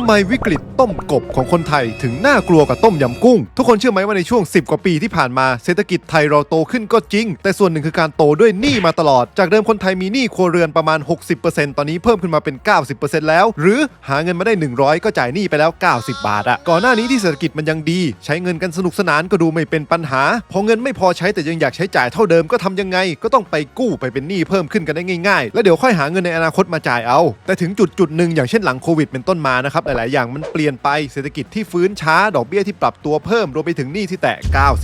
ทำไมวิกฤตต้มกบของคนไทยถึงน่ากลัวกว่าต้มยำกุ้ง ทุกคนเชื่อไหมว่าในช่วง 10 กว่าปีที่ผ่านมาเศรษฐกิจไทยเราโตขึ้นก็จริง แต่ส่วนหนึ่งคือการโตด้วยหนี้มาตลอด จากเดิมคนไทยมีหนี้ครัวเรือนประมาณ 60%ตอนนี้เพิ่มขึ้นมาเป็น 90%แล้ว หรือหาเงินมาได้ 100 ก็จ่ายหนี้ไปแล้ว 90 บาทอะก่อนหน้านี้ที่เศรษฐกิจมันยังดี ใช้เงินกันสนุกสนานก็ดูไม่เป็นปัญหา พอเงินไม่พอใช้แต่ยังอยากใช้จ่ายเท่าเดิมก็ทำยังไง ก็ต้องไปกู้ไปเป็นหนี้เพิ่มขึ้นกันได้ง่ายๆ แล้วเดี๋ยวค่อยหาเงินในอนาคตมาจ่ายเอา แต่ถึงจุดจุดหนึ่งอย่างเช่นหลังโควิดเป็นต้นมานะครับหลาย ๆ อย่างมันเปลี่ยนไปเศรษฐกิจที่ฟื้นช้าดอกเบี้ยที่ปรับตัวเพิ่มรวมไปถึงหนี้ที่แตะ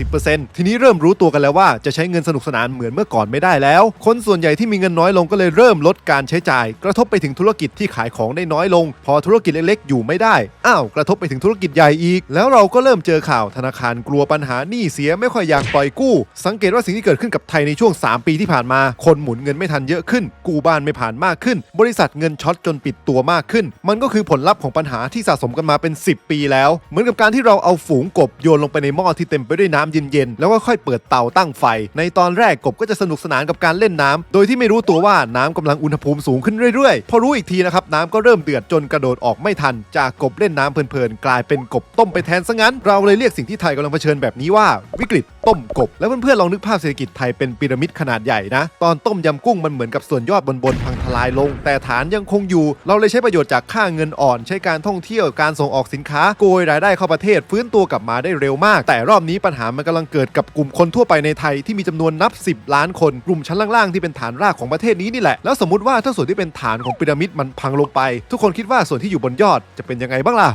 90%ทีนี้เริ่มรู้ตัวกันแล้วว่าจะใช้เงินสนุกสนานเหมือนเมื่อก่อนไม่ได้แล้ว คนส่วนใหญ่ที่มีเงินน้อยลงก็เลยเริ่มลดการใช้จ่าย กระทบไปถึงธุรกิจที่ขายของได้น้อยลง พอธุรกิจเล็ก ๆ อยู่ไม่ได้อ้าวกระทบไปถึงธุรกิจใหญ่อีก แล้วเราก็เริ่มเจอข่าวธนาคารกลัวปัญหาหนี้เสียไม่ค่อยอยากปล่อยกู้ สังเกตว่าสิ่งที่เกิดขึ้นกับไทยในช่วง 3 ปีที่ผ่านมา คนหมุนเงินไม่ทันเยอะขึ้น กู้บ้านไม่ผ่านมากขึ้น บริษัทเงินช็อตจนปิดตัวมากขึ้น มันก็คือผลลัพธ์ของปัญหาที่สะสมกันมาเป็น 10 ปีแล้ว เหมือนกับการที่เราเอาฝูงกบโยนลงไปในหม้อที่เต็มไปด้วยน้ำเย็นๆ แล้วก็ค่อยเปิดเตาตั้งไฟ ในตอนแรกกบก็จะสนุกสนานกับการเล่นน้ำโดยที่ไม่รู้ตัวว่าน้ำกำลังอุณหภูมิสูงขึ้นเรื่อยๆ พอรู้อีกทีนะครับน้ำก็เริ่มเดือดจนกระโดดออกไม่ทัน จากกบเล่นน้ำเพลินๆกลายเป็นกบต้มไปแทนซะงั้น เราเลยเรียกสิ่งที่ไทยกำลังเผชิญแบบนี้ว่าวิกฤตต้มกบ แล้วเพื่อนๆลองนึกภาพเศรษฐกิจไทยเป็นพีระมิดขนาดใหญ่นะตอนต้มยำกุ้งมันเหมือนกับส่วนยอดบนๆพังทลายลง แต่ฐานยังคงอยู่ เราเลยใช้ประโยชน์จากค่าเงินอ่อนใช้การการท่องเที่ยวการส่งออกสินค้าโกยรายได้เข้าประเทศ ฟื้นตัวกลับมาได้เร็วมาก แต่รอบนี้ปัญหามันกำลังเกิดกับกลุ่มคนทั่วไปในไทยที่มีจำนวนนับ 10 ล้านคนกลุ่มชั้นล่างๆที่เป็นฐานรากของประเทศนี้นี่แหละแล้วสมมติว่าถ้าส่วนที่เป็นฐานของพีระมิดมันพังลงไป ทุกคนคิดว่าส่วนที่อยู่บนยอดจะเป็นยังไงบ้างล่ะ